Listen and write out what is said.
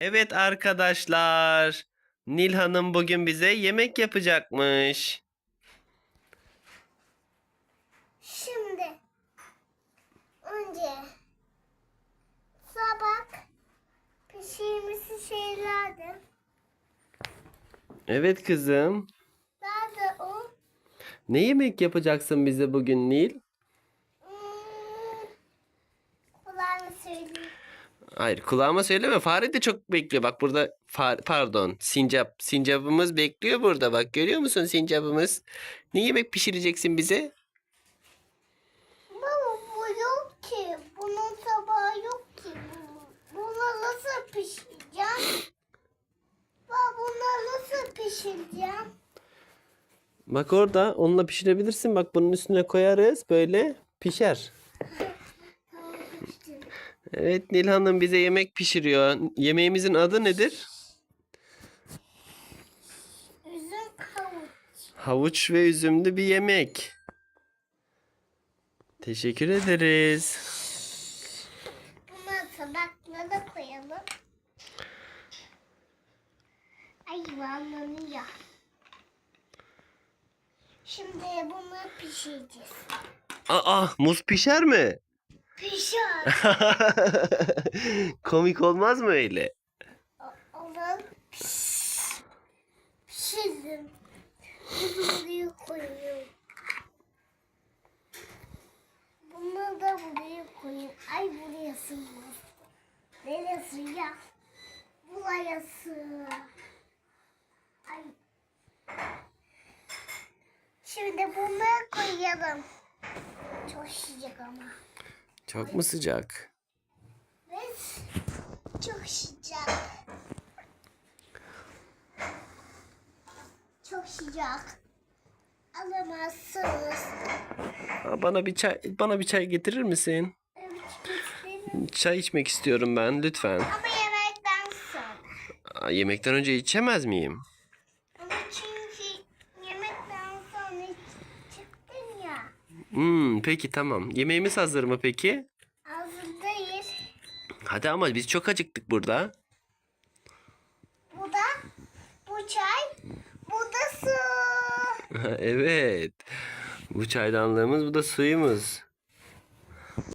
Evet arkadaşlar. Nil Hanım bugün bize yemek yapacakmış. Şimdi önce sabah pişirmesi şeylerdi. Evet kızım. Da o Ne yemek yapacaksın bize bugün Nil? Hayır kulağıma söyleme. Fare de çok bekliyor. Bak burada fare, pardon sincap. Sincapımız bekliyor burada. Bak görüyor musun sincapımız? Ne yemek pişireceksin bize? Baba bu yok ki. Bunun tabağı yok ki. Bu- Bunu nasıl pişireceğim? Baba bunu nasıl pişireceğim? Bak orada onunla pişirebilirsin. Bak bunun üstüne koyarız. Böyle pişer. Evet Nil Hanım bize yemek pişiriyor. Yemeğimizin adı nedir? Üzüm havuç. Havuç ve üzümlü bir yemek. Teşekkür ederiz. Bunu tabaklara da koyalım. Ay ya. Şimdi bunu pişireceğiz. Aa muz pişer mi? Komik olmaz mı öyle? Piş, pişirdim. Bunu buraya koyuyorum. Bunu da buraya koyayım. Ay buraya sığmaz. Buraya sığ. Ay. Şimdi bunları koyalım. Çok sıcak ama. Çok mu sıcak? Çok sıcak. Çok sıcak. Alamazsınız. Aa, bana bir çay bana bir çay getirir misin? Çay içmek istiyorum ben lütfen. Ama yemekten sonra. Aa, yemekten önce içemez miyim? Ama çünkü yemekten sonra çıktın ya. Hmm, peki tamam. Yemeğimiz hazır mı peki? Hazır değil. Hadi ama biz çok acıktık burada. Bu da bu çay. Bu da su. evet. Bu çaydanlığımız bu da suyumuz.